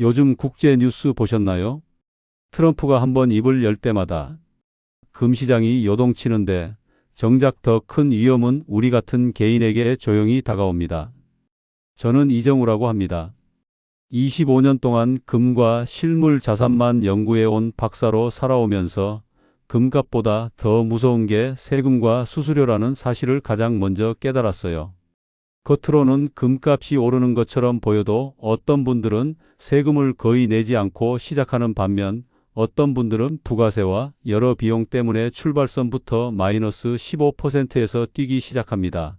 요즘 국제 뉴스 보셨나요? 트럼프가 한번 입을 열 때마다 금시장이 요동치는데 정작 더 큰 위험은 우리 같은 개인에게 조용히 다가옵니다. 저는 이정우라고 합니다. 25년 동안 금과 실물 자산만 연구해 온 박사로 살아오면서 금값보다 더 무서운 게 세금과 수수료라는 사실을 가장 먼저 깨달았어요. 겉으로는 금값이 오르는 것처럼 보여도 어떤 분들은 세금을 거의 내지 않고 시작하는 반면 어떤 분들은 부가세와 여러 비용 때문에 출발선부터 마이너스 15%에서 뛰기 시작합니다.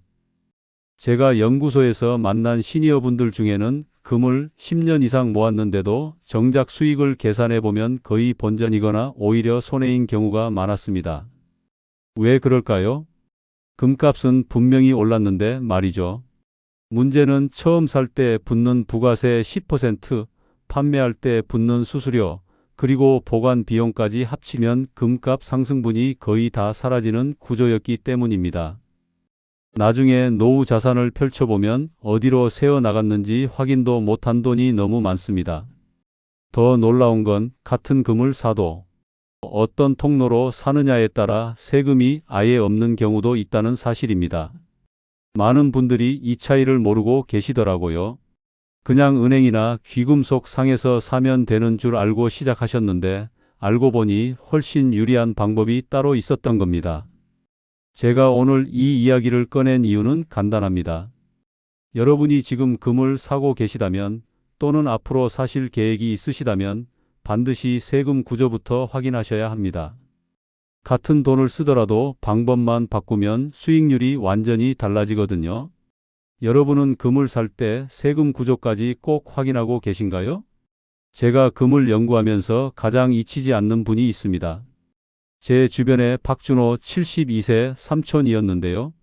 제가 연구소에서 만난 시니어 분들 중에는 금을 10년 이상 모았는데도 정작 수익을 계산해 보면 거의 본전이거나 오히려 손해인 경우가 많았습니다. 왜 그럴까요? 금값은 분명히 올랐는데 말이죠. 문제는 처음 살 때 붙는 부가세 10%, 판매할 때 붙는 수수료, 그리고 보관 비용까지 합치면 금값 상승분이 거의 다 사라지는 구조였기 때문입니다. 나중에 노후 자산을 펼쳐보면 어디로 새어 나갔는지 확인도 못한 돈이 너무 많습니다. 더 놀라운 건 같은 금을 사도 어떤 통로로 사느냐에 따라 세금이 아예 없는 경우도 있다는 사실입니다. 많은 분들이 이 차이를 모르고 계시더라고요. 그냥 은행이나 귀금속 상에서 사면 되는 줄 알고 시작하셨는데 알고 보니 훨씬 유리한 방법이 따로 있었던 겁니다. 제가 오늘 이 이야기를 꺼낸 이유는 간단합니다. 여러분이 지금 금을 사고 계시다면 또는 앞으로 사실 계획이 있으시다면 반드시 세금 구조부터 확인하셔야 합니다. 같은 돈을 쓰더라도 방법만 바꾸면 수익률이 완전히 달라지거든요. 여러분은 금을 살 때 세금 구조까지 꼭 확인하고 계신가요? 제가 금을 연구하면서 가장 잊히지 않는 분이 있습니다. 제 주변에 박준호 72세 삼촌이었는데요.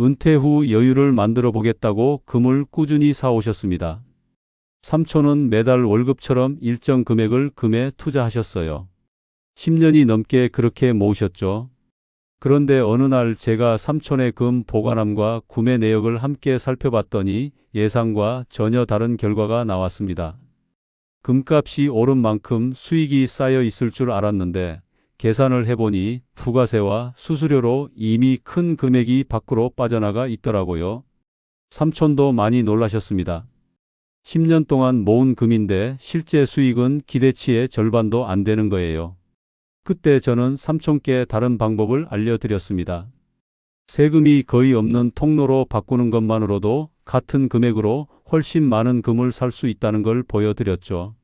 은퇴 후 여유를 만들어 보겠다고 금을 꾸준히 사오셨습니다. 삼촌은 매달 월급처럼 일정 금액을 금에 투자하셨어요. 10년이 넘게 그렇게 모으셨죠. 그런데 어느 날 제가 삼촌의 금 보관함과 구매 내역을 함께 살펴봤더니 예상과 전혀 다른 결과가 나왔습니다. 금값이 오른 만큼 수익이 쌓여 있을 줄 알았는데 계산을 해보니 부가세와 수수료로 이미 큰 금액이 밖으로 빠져나가 있더라고요. 삼촌도 많이 놀라셨습니다. 10년 동안 모은 금인데 실제 수익은 기대치의 절반도 안 되는 거예요. 그때 저는 삼촌께 다른 방법을 알려드렸습니다. 세금이 거의 없는 통로로 바꾸는 것만으로도 같은 금액으로 훨씬 많은 금을 살 수 있다는 걸 보여드렸죠.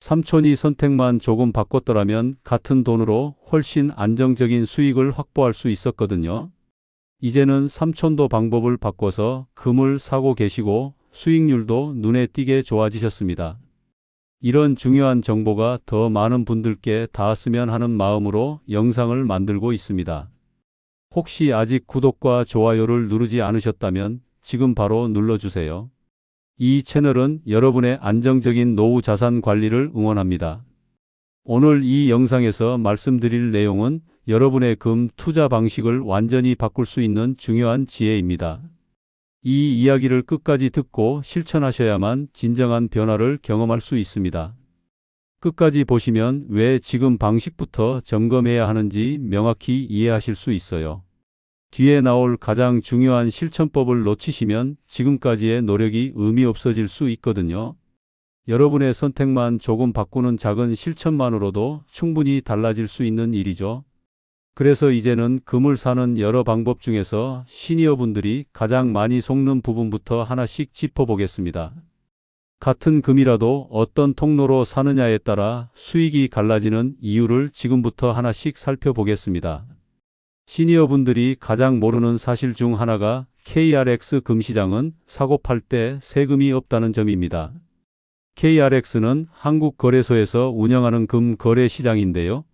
삼촌이 선택만 조금 바꿨더라면 같은 돈으로 훨씬 안정적인 수익을 확보할 수 있었거든요. 이제는 삼촌도 방법을 바꿔서 금을 사고 계시고 수익률도 눈에 띄게 좋아지셨습니다. 이런 중요한 정보가 더 많은 분들께 닿았으면 하는 마음으로 영상을 만들고 있습니다. 혹시 아직 구독과 좋아요를 누르지 않으셨다면 지금 바로 눌러주세요. 이 채널은 여러분의 안정적인 노후 자산 관리를 응원합니다. 오늘 이 영상에서 말씀드릴 내용은 여러분의 금 투자 방식을 완전히 바꿀 수 있는 중요한 지혜입니다. 이 이야기를 끝까지 듣고 실천하셔야만 진정한 변화를 경험할 수 있습니다. 끝까지 보시면 왜 지금 방식부터 점검해야 하는지 명확히 이해하실 수 있어요. 뒤에 나올 가장 중요한 실천법을 놓치시면 지금까지의 노력이 의미 없어질 수 있거든요. 여러분의 선택만 조금 바꾸는 작은 실천만으로도 충분히 달라질 수 있는 일이죠. 그래서 이제는 금을 사는 여러 방법 중에서 시니어 분들이 가장 많이 속는 부분부터 하나씩 짚어보겠습니다. 같은 금이라도 어떤 통로로 사느냐에 따라 수익이 갈라지는 이유를 지금부터 하나씩 살펴보겠습니다. 시니어 분들이 가장 모르는 사실 중 하나가 KRX 금시장은 사고 팔 때 세금이 없다는 점입니다. KRX는 한국거래소에서 운영하는 금 거래 시장인데요.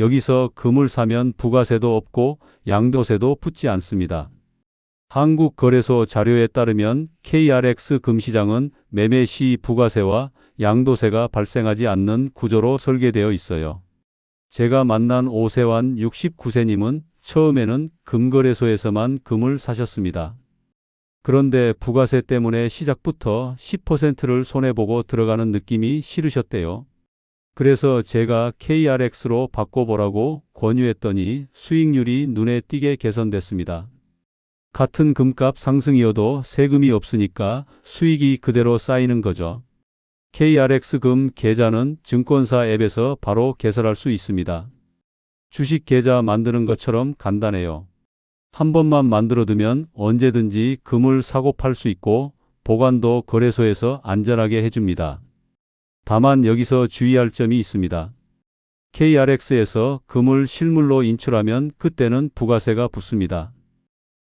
여기서 금을 사면 부가세도 없고 양도세도 붙지 않습니다. 한국거래소 자료에 따르면 KRX 금시장은 매매 시 부가세와 양도세가 발생하지 않는 구조로 설계되어 있어요. 제가 만난 오세환 69세님은 처음에는 금거래소에서만 금을 사셨습니다. 그런데 부가세 때문에 시작부터 10%를 손해보고 들어가는 느낌이 싫으셨대요. 그래서 제가 KRX로 바꿔보라고 권유했더니 수익률이 눈에 띄게 개선됐습니다. 같은 금값 상승이어도 세금이 없으니까 수익이 그대로 쌓이는 거죠. KRX 금 계좌는 증권사 앱에서 바로 개설할 수 있습니다. 주식 계좌 만드는 것처럼 간단해요. 한 번만 만들어두면 언제든지 금을 사고 팔 수 있고 보관도 거래소에서 안전하게 해줍니다. 다만 여기서 주의할 점이 있습니다. KRX에서 금을 실물로 인출하면 그때는 부가세가 붙습니다.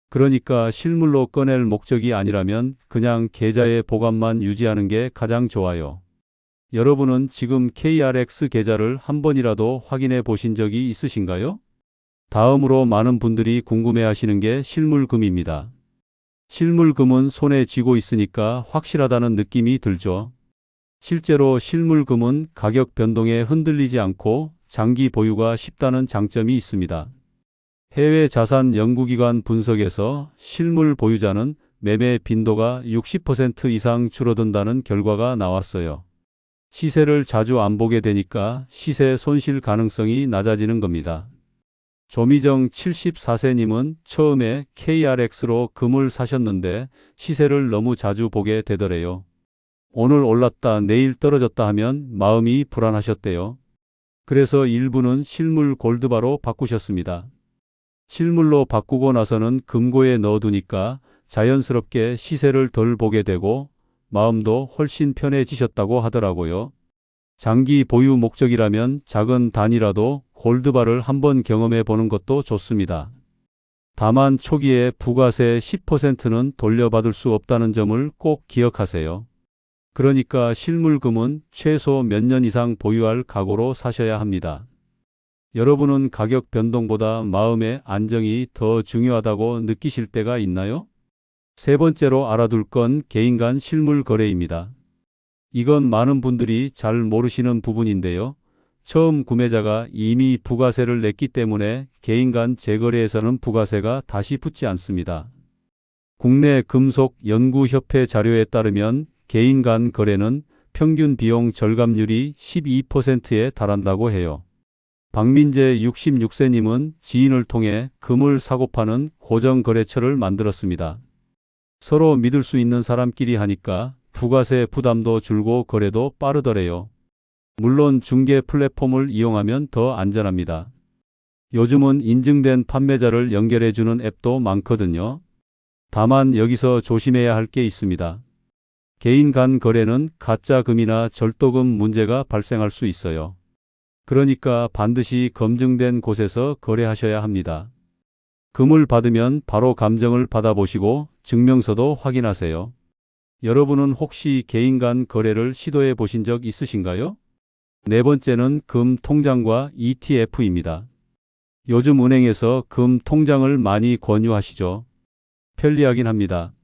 그러니까 실물로 꺼낼 목적이 아니라면 그냥 계좌의 보관만 유지하는 게 가장 좋아요. 여러분은 지금 KRX 계좌를 한 번이라도 확인해 보신 적이 있으신가요? 다음으로 많은 분들이 궁금해 하시는 게 실물금입니다. 실물금은 손에 쥐고 있으니까 확실하다는 느낌이 들죠. 실제로 실물금은 가격 변동에 흔들리지 않고 장기 보유가 쉽다는 장점이 있습니다. 해외 자산 연구기관 분석에서 실물 보유자는 매매 빈도가 60% 이상 줄어든다는 결과가 나왔어요. 시세를 자주 안 보게 되니까 시세 손실 가능성이 낮아지는 겁니다. 조미정 74세님은 처음에 KRX로 금을 사셨는데 시세를 너무 자주 보게 되더래요. 오늘 올랐다 내일 떨어졌다 하면 마음이 불안하셨대요. 그래서 일부는 실물 골드바로 바꾸셨습니다. 실물로 바꾸고 나서는 금고에 넣어두니까 자연스럽게 시세를 덜 보게 되고 마음도 훨씬 편해지셨다고 하더라고요. 장기 보유 목적이라면 작은 단위라도 골드바를 한번 경험해 보는 것도 좋습니다. 다만 초기에 부가세 10%는 돌려받을 수 없다는 점을 꼭 기억하세요. 그러니까 실물금은 최소 몇 년 이상 보유할 각오로 사셔야 합니다. 여러분은 가격 변동보다 마음의 안정이 더 중요하다고 느끼실 때가 있나요? 세 번째로 알아둘 건 개인 간 실물 거래입니다. 이건 많은 분들이 잘 모르시는 부분인데요. 처음 구매자가 이미 부가세를 냈기 때문에 개인 간 재거래에서는 부가세가 다시 붙지 않습니다. 국내 금속 연구협회 자료에 따르면 개인 간 거래는 평균 비용 절감률이 12%에 달한다고 해요. 박민재 66세님은 지인을 통해 금을 사고 파는 고정거래처를 만들었습니다. 서로 믿을 수 있는 사람끼리 하니까 부가세 부담도 줄고 거래도 빠르더래요. 물론 중개 플랫폼을 이용하면 더 안전합니다. 요즘은 인증된 판매자를 연결해주는 앱도 많거든요. 다만 여기서 조심해야 할 게 있습니다. 개인 간 거래는 가짜금이나 절도금 문제가 발생할 수 있어요. 그러니까 반드시 검증된 곳에서 거래하셔야 합니다. 금을 받으면 바로 감정을 받아보시고 증명서도 확인하세요. 여러분은 혹시 개인 간 거래를 시도해 보신 적 있으신가요? 네 번째는 금 통장과 ETF입니다. 요즘 은행에서 금 통장을 많이 권유하시죠. 편리하긴 합니다.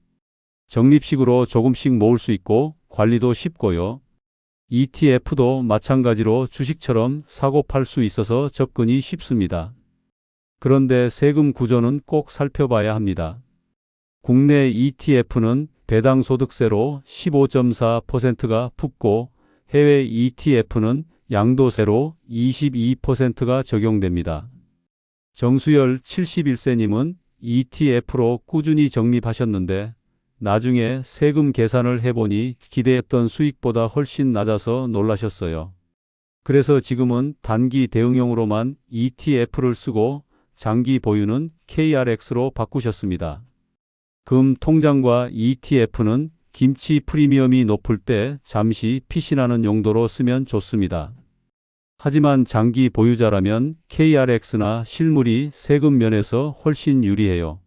적립식으로 조금씩 모을 수 있고 관리도 쉽고요. ETF도 마찬가지로 주식처럼 사고 팔 수 있어서 접근이 쉽습니다. 그런데 세금 구조는 꼭 살펴봐야 합니다. 국내 ETF는 배당 소득세로 15.4%가 붙고 해외 ETF는 양도세로 22%가 적용됩니다. 정수열 71세님은 ETF로 꾸준히 적립하셨는데 나중에 세금 계산을 해보니 기대했던 수익보다 훨씬 낮아서 놀라셨어요. 그래서 지금은 단기 대응용으로만 ETF를 쓰고 장기 보유는 KRX로 바꾸셨습니다. 금 통장과 ETF는 김치 프리미엄이 높을 때 잠시 피신하는 용도로 쓰면 좋습니다. 하지만 장기 보유자라면 KRX나 실물이 세금 면에서 훨씬 유리해요.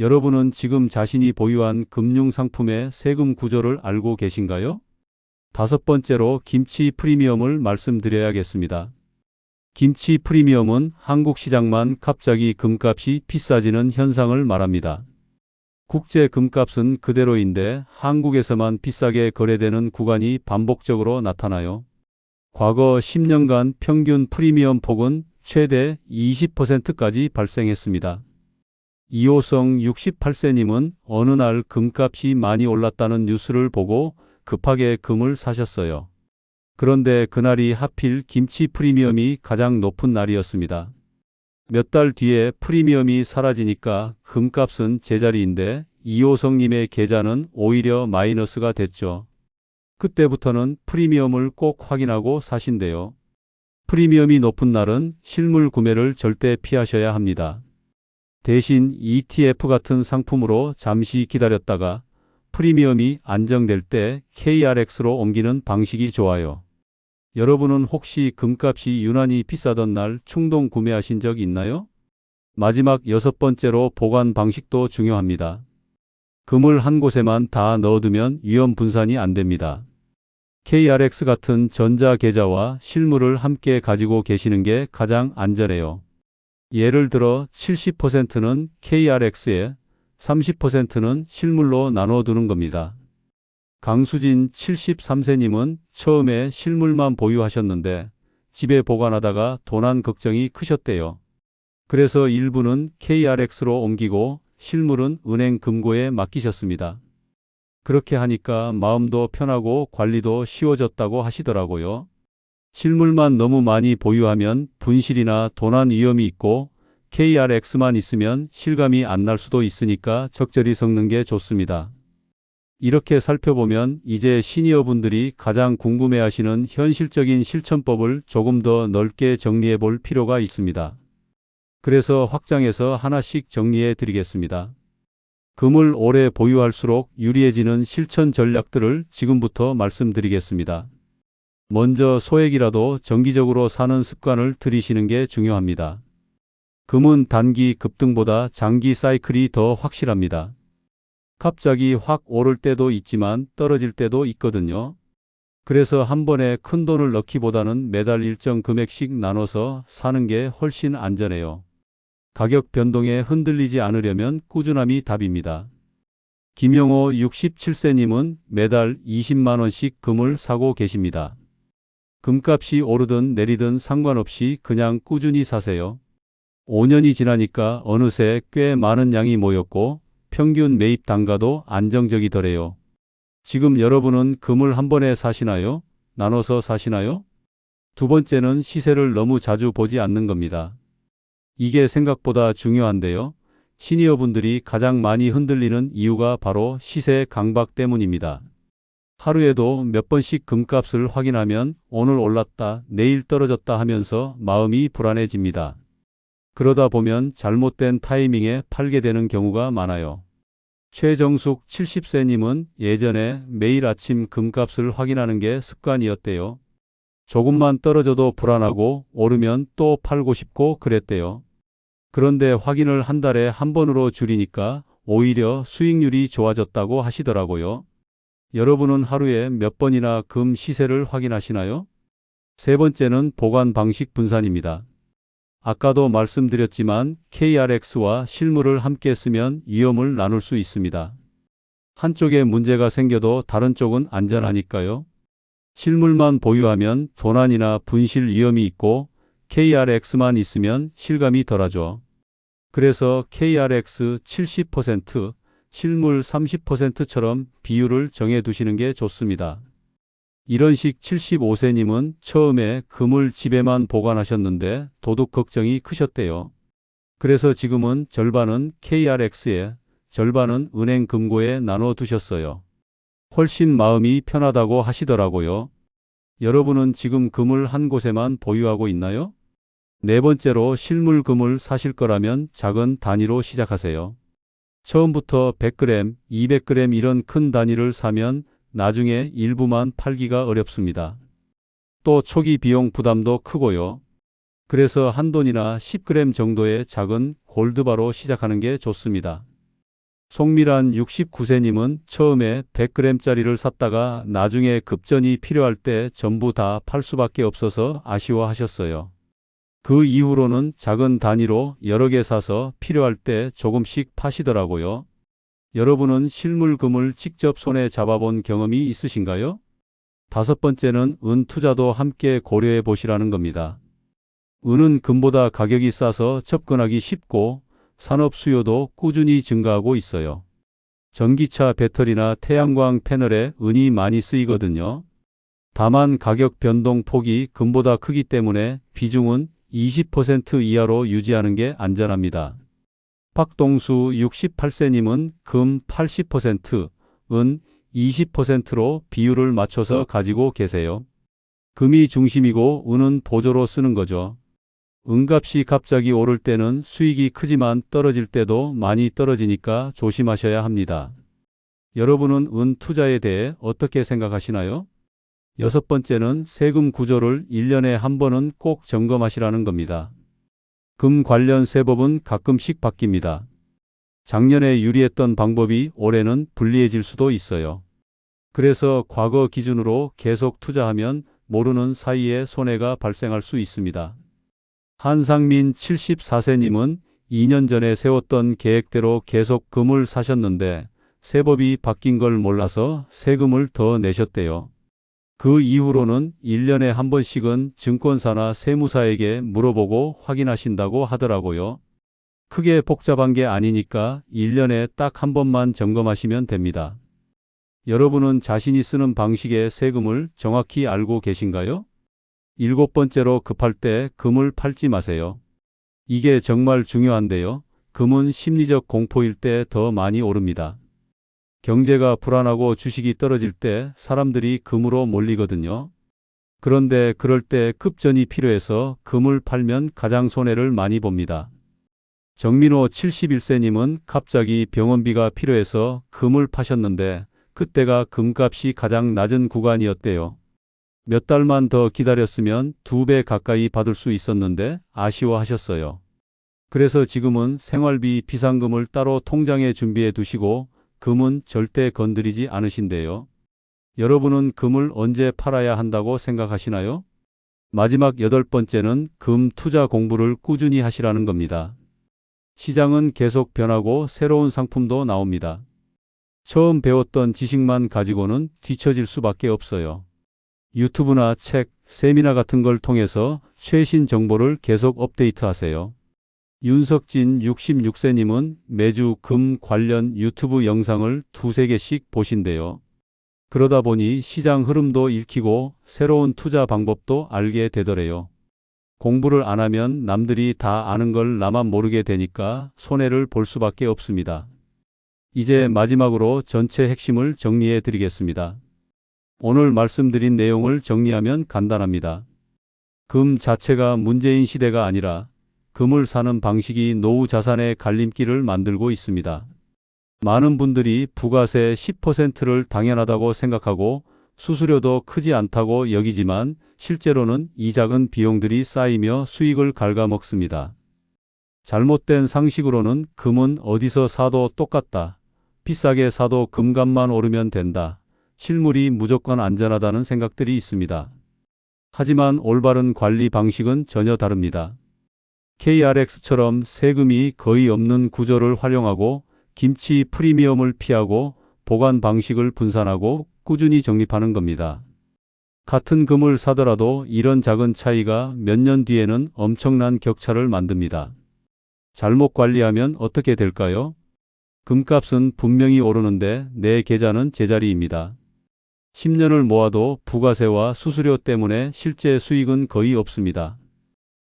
여러분은 지금 자신이 보유한 금융상품의 세금 구조를 알고 계신가요? 다섯 번째로 김치 프리미엄을 말씀드려야겠습니다. 김치 프리미엄은 한국 시장만 갑자기 금값이 비싸지는 현상을 말합니다. 국제 금값은 그대로인데 한국에서만 비싸게 거래되는 구간이 반복적으로 나타나요. 과거 10년간 평균 프리미엄 폭은 최대 20%까지 발생했습니다. 이호성 68세님은 어느 날 금값이 많이 올랐다는 뉴스를 보고 급하게 금을 사셨어요. 그런데 그날이 하필 김치 프리미엄이 가장 높은 날이었습니다. 몇 달 뒤에 프리미엄이 사라지니까 금값은 제자리인데 이호성님의 계좌는 오히려 마이너스가 됐죠. 그때부터는 프리미엄을 꼭 확인하고 사신대요. 프리미엄이 높은 날은 실물 구매를 절대 피하셔야 합니다. 대신 ETF 같은 상품으로 잠시 기다렸다가 프리미엄이 안정될 때 KRX로 옮기는 방식이 좋아요. 여러분은 혹시 금값이 유난히 비싸던 날 충동 구매하신 적 있나요? 마지막 여섯 번째로 보관 방식도 중요합니다. 금을 한 곳에만 다 넣어두면 위험 분산이 안 됩니다. KRX 같은 전자 계좌와 실물을 함께 가지고 계시는 게 가장 안전해요. 예를 들어 70%는 KRX에 30%는 실물로 나눠두는 겁니다. 강수진 73세님은 처음에 실물만 보유하셨는데 집에 보관하다가 도난 걱정이 크셨대요. 그래서 일부는 KRX로 옮기고 실물은 은행 금고에 맡기셨습니다. 그렇게 하니까 마음도 편하고 관리도 쉬워졌다고 하시더라고요. 실물만 너무 많이 보유하면 분실이나 도난 위험이 있고 KRX만 있으면 실감이 안 날 수도 있으니까 적절히 섞는 게 좋습니다. 이렇게 살펴보면 이제 시니어분들이 가장 궁금해하시는 현실적인 실천법을 조금 더 넓게 정리해 볼 필요가 있습니다. 그래서 확장해서 하나씩 정리해 드리겠습니다. 금을 오래 보유할수록 유리해지는 실천 전략들을 지금부터 말씀드리겠습니다. 먼저 소액이라도 정기적으로 사는 습관을 들이시는 게 중요합니다. 금은 단기 급등보다 장기 사이클이 더 확실합니다. 갑자기 확 오를 때도 있지만 떨어질 때도 있거든요. 그래서 한 번에 큰 돈을 넣기보다는 매달 일정 금액씩 나눠서 사는 게 훨씬 안전해요. 가격 변동에 흔들리지 않으려면 꾸준함이 답입니다. 김영호 67세님은 매달 20만원씩 금을 사고 계십니다. 금값이 오르든 내리든 상관없이 그냥 꾸준히 사세요. 5년이 지나니까 어느새 꽤 많은 양이 모였고 평균 매입 단가도 안정적이더래요. 지금 여러분은 금을 한 번에 사시나요? 나눠서 사시나요? 두 번째는 시세를 너무 자주 보지 않는 겁니다. 이게 생각보다 중요한데요. 시니어분들이 가장 많이 흔들리는 이유가 바로 시세 강박 때문입니다. 하루에도 몇 번씩 금값을 확인하면 오늘 올랐다, 내일 떨어졌다 하면서 마음이 불안해집니다. 그러다 보면 잘못된 타이밍에 팔게 되는 경우가 많아요. 최정숙 70세님은 예전에 매일 아침 금값을 확인하는 게 습관이었대요. 조금만 떨어져도 불안하고 오르면 또 팔고 싶고 그랬대요. 그런데 확인을 한 달에 한 번으로 줄이니까 오히려 수익률이 좋아졌다고 하시더라고요. 여러분은 하루에 몇 번이나 금 시세를 확인하시나요? 세 번째는 보관 방식 분산입니다. 아까도 말씀드렸지만 KRX와 실물을 함께 쓰면 위험을 나눌 수 있습니다. 한쪽에 문제가 생겨도 다른 쪽은 안전하니까요. 실물만 보유하면 도난이나 분실 위험이 있고 KRX만 있으면 실감이 덜하죠. 그래서 KRX 70%, 실물 30%처럼 비율을 정해 두시는 게 좋습니다. 이런 식 75세님은 처음에 금을 집에만 보관하셨는데 도둑 걱정이 크셨대요. 그래서 지금은 절반은 KRX에 절반은 은행 금고에 나눠 두셨어요. 훨씬 마음이 편하다고 하시더라고요. 여러분은 지금 금을 한 곳에만 보유하고 있나요? 네 번째로 실물 금을 사실 거라면 작은 단위로 시작하세요. 처음부터 100g, 200g 이런 큰 단위를 사면 나중에 일부만 팔기가 어렵습니다. 또 초기 비용 부담도 크고요. 그래서 한 돈이나 10g 정도의 작은 골드바로 시작하는 게 좋습니다. 송미란 69세님은 처음에 100g짜리를 샀다가 나중에 급전이 필요할 때 전부 다 팔 수밖에 없어서 아쉬워하셨어요. 그 이후로는 작은 단위로 여러 개 사서 필요할 때 조금씩 파시더라고요. 여러분은 실물금을 직접 손에 잡아본 경험이 있으신가요? 다섯 번째는 은 투자도 함께 고려해 보시라는 겁니다. 은은 금보다 가격이 싸서 접근하기 쉽고 산업 수요도 꾸준히 증가하고 있어요. 전기차 배터리나 태양광 패널에 은이 많이 쓰이거든요. 다만 가격 변동 폭이 금보다 크기 때문에 비중은 20% 이하로 유지하는 게 안전합니다. 박동수 68세님은 금 80%, 은 20%로 비율을 맞춰서 가지고 계세요. 금이 중심이고 은은 보조로 쓰는 거죠. 은값이 갑자기 오를 때는 수익이 크지만 떨어질 때도 많이 떨어지니까 조심하셔야 합니다. 여러분은 은 투자에 대해 어떻게 생각하시나요? 여섯 번째는 세금 구조를 1년에 한 번은 꼭 점검하시라는 겁니다. 금 관련 세법은 가끔씩 바뀝니다. 작년에 유리했던 방법이 올해는 불리해질 수도 있어요. 그래서 과거 기준으로 계속 투자하면 모르는 사이에 손해가 발생할 수 있습니다. 한상민 74세님은 2년 전에 세웠던 계획대로 계속 금을 사셨는데 세법이 바뀐 걸 몰라서 세금을 더 내셨대요. 그 이후로는 1년에 한 번씩은 증권사나 세무사에게 물어보고 확인하신다고 하더라고요. 크게 복잡한 게 아니니까 1년에 딱 한 번만 점검하시면 됩니다. 여러분은 자신이 쓰는 방식의 세금을 정확히 알고 계신가요? 일곱 번째로 급할 때 금을 팔지 마세요. 이게 정말 중요한데요. 금은 심리적 공포일 때 더 많이 오릅니다. 경제가 불안하고 주식이 떨어질 때 사람들이 금으로 몰리거든요. 그런데 그럴 때 급전이 필요해서 금을 팔면 가장 손해를 많이 봅니다. 정민호 71세님은 갑자기 병원비가 필요해서 금을 파셨는데 그때가 금값이 가장 낮은 구간이었대요. 몇 달만 더 기다렸으면 두 배 가까이 받을 수 있었는데 아쉬워하셨어요. 그래서 지금은 생활비 비상금을 따로 통장에 준비해 두시고 금은 절대 건드리지 않으신대요. 여러분은 금을 언제 팔아야 한다고 생각하시나요? 마지막 여덟 번째는 금 투자 공부를 꾸준히 하시라는 겁니다. 시장은 계속 변하고 새로운 상품도 나옵니다. 처음 배웠던 지식만 가지고는 뒤처질 수밖에 없어요. 유튜브나 책, 세미나 같은 걸 통해서 최신 정보를 계속 업데이트하세요. 윤석진 66세님은 매주 금 관련 유튜브 영상을 두세 개씩 보신대요. 그러다 보니 시장 흐름도 읽히고 새로운 투자 방법도 알게 되더래요. 공부를 안 하면 남들이 다 아는 걸 나만 모르게 되니까 손해를 볼 수밖에 없습니다. 이제 마지막으로 전체 핵심을 정리해 드리겠습니다. 오늘 말씀드린 내용을 정리하면 간단합니다. 금 자체가 문재인 시대가 아니라 금을 사는 방식이 노후 자산의 갈림길을 만들고 있습니다. 많은 분들이 부가세 10%를 당연하다고 생각하고 수수료도 크지 않다고 여기지만 실제로는 이 작은 비용들이 쌓이며 수익을 갉아먹습니다. 잘못된 상식으로는 금은 어디서 사도 똑같다. 비싸게 사도 금값만 오르면 된다. 실물이 무조건 안전하다는 생각들이 있습니다. 하지만 올바른 관리 방식은 전혀 다릅니다. KRX처럼 세금이 거의 없는 구조를 활용하고 김치 프리미엄을 피하고 보관 방식을 분산하고 꾸준히 적립하는 겁니다. 같은 금을 사더라도 이런 작은 차이가 몇 년 뒤에는 엄청난 격차를 만듭니다. 잘못 관리하면 어떻게 될까요? 금값은 분명히 오르는데 내 계좌는 제자리입니다. 10년을 모아도 부가세와 수수료 때문에 실제 수익은 거의 없습니다.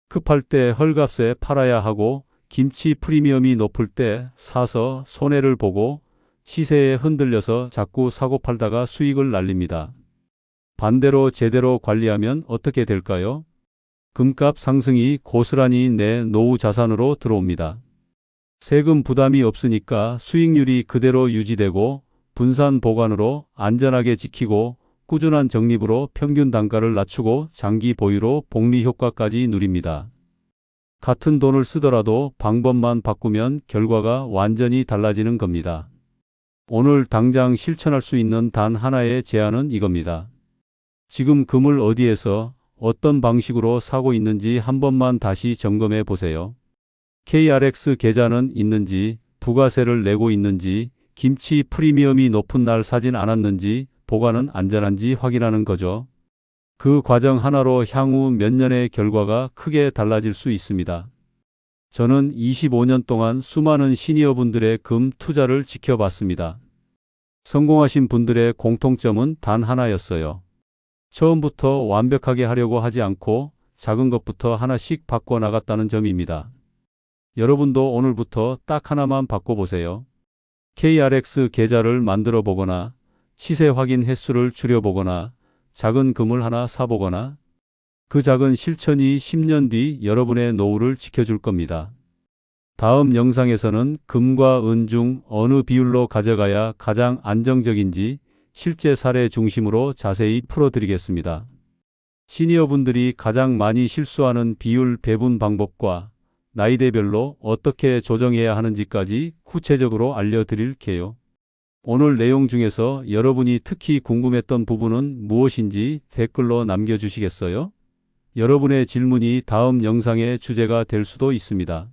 급할 때 헐값에 팔아야 하고 김치 프리미엄이 높을 때 사서 손해를 보고 시세에 흔들려서 자꾸 사고 팔다가 수익을 날립니다. 반대로 제대로 관리하면 어떻게 될까요? 금값 상승이 고스란히 내 노후 자산으로 들어옵니다. 세금 부담이 없으니까 수익률이 그대로 유지되고 분산 보관으로 안전하게 지키고 꾸준한 적립으로 평균 단가를 낮추고 장기 보유로 복리 효과까지 누립니다. 같은 돈을 쓰더라도 방법만 바꾸면 결과가 완전히 달라지는 겁니다. 오늘 당장 실천할 수 있는 단 하나의 제안은 이겁니다. 지금 금을 어디에서 어떤 방식으로 사고 있는지 한 번만 다시 점검해 보세요. KRX 계좌는 있는지, 부가세를 내고 있는지, 김치 프리미엄이 높은 날 사진 않았는지, 보관은 안전한지 확인하는 거죠. 그 과정 하나로 향후 몇 년의 결과가 크게 달라질 수 있습니다. 저는 25년 동안 수많은 시니어분들의 금 투자를 지켜봤습니다. 성공하신 분들의 공통점은 단 하나였어요. 처음부터 완벽하게 하려고 하지 않고 작은 것부터 하나씩 바꿔 나갔다는 점입니다. 여러분도 오늘부터 딱 하나만 바꿔보세요. KRX 계좌를 만들어 보거나 시세 확인 횟수를 줄여보거나 작은 금을 하나 사보거나 그 작은 실천이 10년 뒤 여러분의 노후를 지켜줄 겁니다. 다음 영상에서는 금과 은 중 어느 비율로 가져가야 가장 안정적인지 실제 사례 중심으로 자세히 풀어드리겠습니다. 시니어분들이 가장 많이 실수하는 비율 배분 방법과 나이대별로 어떻게 조정해야 하는지까지 구체적으로 알려드릴게요. 오늘 내용 중에서 여러분이 특히 궁금했던 부분은 무엇인지 댓글로 남겨주시겠어요? 여러분의 질문이 다음 영상의 주제가 될 수도 있습니다.